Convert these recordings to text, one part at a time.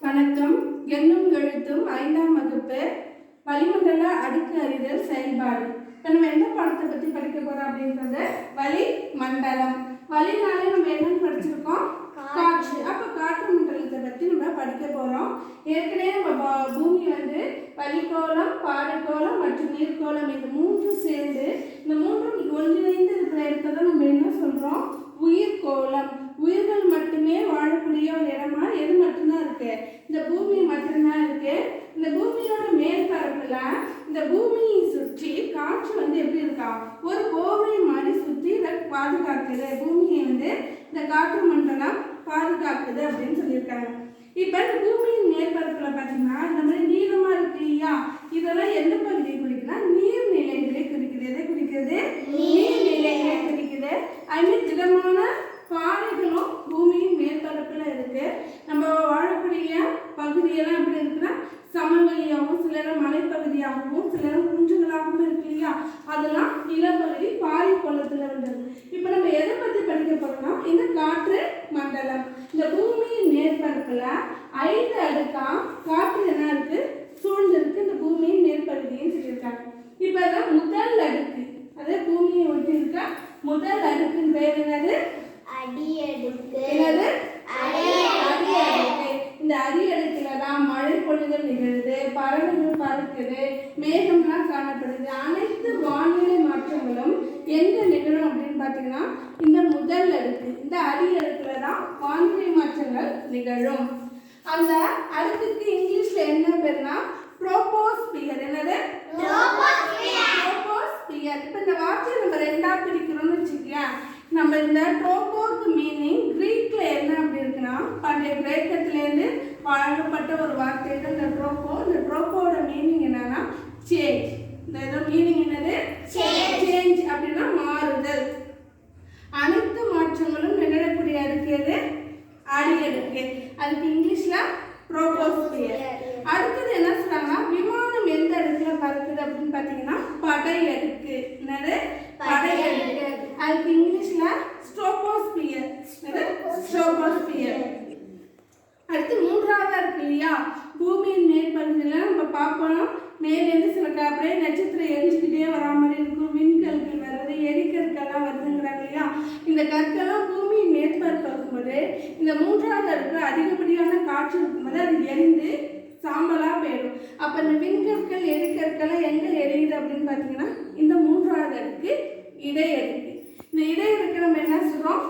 வணக்கம். எண்ணும் எழுத்தும் ஐந்தாம் வகுப்பு வளிமண்டல அடுக்கு அறிதல் செயல்பாடு. இப்போ நம்ம எந்த பாடத்தை பற்றி படிக்க போகிறோம் அப்படின்றது வளி மண்டலம் வளினாலே நம்ம என்ன படிச்சிருக்கோம்? காற்று. அப்போ காற்று மண்டலத்தை பற்றி நம்ம படிக்க போகிறோம் ஏற்கனவே நம்ம பூமி வந்து வளிக்கோளம் பாறைக்கோளம் மற்றும் நீர்க்கோளம் இந்த மூன்று சேர்ந்து இந்த மூன்றும் ஒன்றிணைந்து இருக்கிற இடத்த நம்ம என்ன சொல்கிறோம் இருக்கு. இந்த பூமி மட்டும்தான் இருக்கு. இந்த பூமியோட மேற்பரப்புல இந்த பூமியை சுற்றி காற்று வந்து எப்படி இருக்கா? ஒரு கோவை மாதிரி சுற்றி இதை பாதுகாக்குது. பூமியை வந்து இந்த காற்று மண்டலம் பாதுகாக்குது அப்படின்னு சொல்லியிருக்காங்க. இப்போ இந்த பூமியின் மேற்பரப்புல பார்த்தீங்கன்னா இந்த மாதிரி நீளமா இருக்கு இல்லையா? இதெல்லாம் எந்த பகுதியை குறிக்குதுன்னா நீர்நிலைகளை குறிக்குது. எதை குறிக்கிறது நீர்நிலைகளை குறிக்குது. ஐ மீன் திடமான பாறைகளும் பூமியின் மேற்பரப்புல இருக்கு நம்ம வாழக்கூடிய பகுதியெல்லாம் எப்படி இருக்குன்னா சமவெளியாகவும் சில நேரம் மலைப்பகுதியாகவும் சில நேரம் குன்றுகளாகவும் இருக்கு இல்லையா? அதெல்லாம் நிலப்பகுதி பாறை குளத்துல வந்தது இப்போ நம்ம எதை பற்றி படிக்க போகிறோம்னா இந்த காற்று மண்டலம். இந்த பூமியின் மேற்பரப்பில் ஐந்து அடுக்கா காற்று என்ன இருக்குது சூழ்ந்திருக்கு இருக்கு இந்த பூமியின் மேற்பகுதின்னு சொல்லியிருக்காங்க இப்போ அதான் முதல் அடுக்கு அதே பூமியை ஒட்டி இருக்க முதல் அடுக்கின் பேர் என்னது அடியெடுக்கு என்னது அடியடுக்கு. இந்த அடியடுக்குல தான் மழை பொழிதல் நிகழுது பறக்குது மேகம்லாம் காணப்படுது. அனைத்து வானிலை மாற்றங்களும் எங்க நிகழும் அப்படின்னு பார்த்தீங்கன்னா இந்த முதல் அடுக்கு இந்த அடியடுக்குல தான் வானிலை மாற்றங்கள் நிகழும். அந்த அடுக்குக்கு இங்கிலீஷ்ல என்ன பேருனா ட்ரோபோஸ்பியர் என்னது? ட்ரோபோஸ்பியர் இப்போ இந்த வார்த்தையை நம்ம ரெண்டா பிரிக்கிறோம்னு வச்சுக்கோங்க நம்ம இந்த ட்ரோபோக்கு மீனிங் கிரீக்ல என்ன அப்படி இருக்குன்னா பண்டைய கிரேக்கத்திலேருந்து வழங்கப்பட்ட ஒரு வார்த்தை தான் இந்த ட்ரோபோ இந்த ட்ரோப்போட மீனிங் என்னன்னா சேஞ்ச் இந்த இதோ மீனிங் என்னது சேஞ்ச் அப்படின்னா மாறுதல் அனைத்து மாற்றங்களும் நிகழக்கூடிய அடுக்கு எது அடியடுக்கு அதுக்கு இங்கிலீஷ்ல ட்ரோபோஸ்பியர் அடுத்தது என்ன சொல்றாங்கன்னா விமானம் எந்த இடத்துல பறக்குது அப்படின்னு பார்த்தீங்கன்னா படை அடுக்கு என்னது? படை அதுக்கு இங்கிலீஷ்ல ஸ்ட்ரோபோஸ்பியர் ஸ்ட்ரோபோஸ்பியர் அடுத்து மூன்றாவதா இருக்கு இல்லையா? பூமியின் மேற்பகுதியில் நம்ம பார்ப்போம். மேலேருந்து சில அப்படியே நட்சத்திரம் எரிஞ்சுக்கிட்டே வரா மாதிரி இருக்கும். விண்கல்கள் வர்றது எரி வருதுங்கிறாங்க இல்லையா இந்த கற்கள்லாம் பூமியின் மேற்பரப்பு இருக்கும்போது இந்த மூன்றாவது அடுக்கு அதிகப்படியான காற்று இருக்கும்போது அது எரிந்து சாம்பலா போயிடும். அப்போ இந்த விண்கற்கள் எரிக்கற்கள்லாம் எங்கே எரியுது அப்படின்னு பார்த்தீங்கன்னா இந்த மூன்றாவது அடுக்கு இடை அடுக்கு இந்த இடை அடுக்கு நம்ம என்ன சொல்றோம்?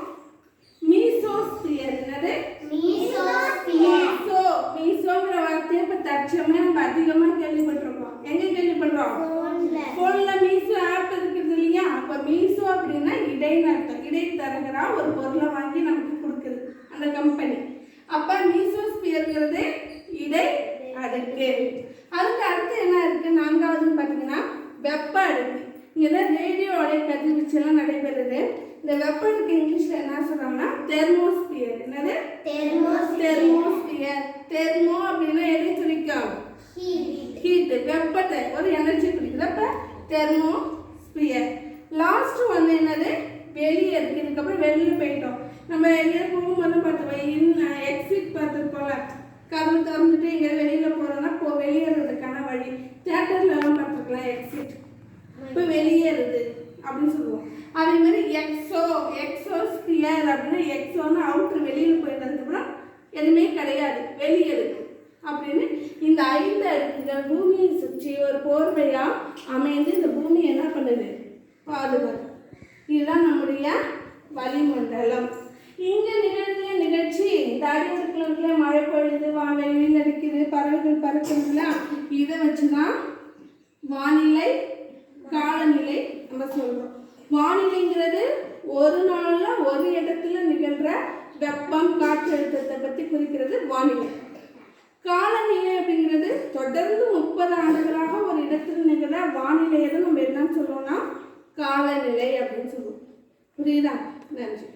மீசோஸ்பியர். என்னது? மீசோ. மீசோங்கிற வார்த்தையை இப்போ தற்சமயம் நம்ம அதிகமாக கேள்விப்பட்டிருக்கோம் எங்க கேள்விப்படுறோம்? ஃபோன்ல. மீசோ ஆப் இருக்குது இல்லையா? அப்போ மீசோ அப்படின்னா இடைன்னு அர்த்தம். இடைத்தரகரா ஒரு பொருளை வாங்கி நமக்கு அந்த கம்பெனி அப்போ மீசோஸ்பியர்ங்கிறது இடை அடுக்கு. அதுக்கு அடுத்து என்ன இருக்கு? நான்காவதுன்னு பார்த்தீங்கன்னா வெப்ப அடுக்கு. இங்கே தான் ரேடியோ அலை கதிர்வீச்செல்லாம் நடைபெறுது. இந்த வெப்ப அடுக்கு இங்கிலீஷில் என்ன சொல்கிறாங்கன்னா தெர்மோஸ்பியர் என்னது? தெர்மோஸ்பியர் தெர்மோ அப்படின்னா எதை குறிக்கும்? ஹீட் வெப்பத்தை ஒரு எனர்ஜி குறிக்குது அப்போ என்னது வெளியே இருக்குது இதுக்கப்புறம் வெளியில் போயிட்டோம். நம்ம எங்கேயாவது போகும்போது பார்த்தோம் இன் எக்ஸிட் பார்த்துருப்போம்ல. கதவு திறந்துட்டு எங்கேயாவது வெளியில் போகிறோன்னா போ வெளியேறதுக்கான வழி. தேட்டர்லலாம் பார்த்துருக்கலாம் எக்ஸிட் இப்போ வெளியேறுது அப்படின்னு சொல்லுவோம். அதே மாதிரி எக்ஸோ எக்ஸோ ஸ்பியர் அப்படின்னா எக்ஸோன்னு அவுட்ரு வெளியில் போயிட்டதுக்கப்புறம் எதுவுமே கிடையாது. வெளியேறுது. அப்படின்னு இந்த ஐந்து அடுக்குகள் பூமியை சுற்றி ஒரு போர்வையாக அமைந்து இந்த பூமியை என்ன பண்ணுது? கூடிய வளிமண்டலம். இங்கே நிகழ்ந்த நிகழ்ச்சி இந்த மழை பொழுது வானிலை வெயில் பறவைகள் பறக்குதுல இதை வச்சு தான் வானிலை காலநிலை நம்ம சொல்கிறோம் வானிலைங்கிறது ஒரு நாளில் ஒரு இடத்துல நிகழ்கிற வெப்பம் காற்றழுத்தத்தை பற்றி குறிக்கிறது வானிலை. காலநிலை அப்படிங்கிறது தொடர்ந்து முப்பது ஆண்டுகளாக ஒரு இடத்துல நிகழ வானிலையை தான் நம்ம என்னன்னு சொல்லுவோம்னா காலநிலை அப்படின்னு சொல்லுவோம். புரியுதா? நன்றி.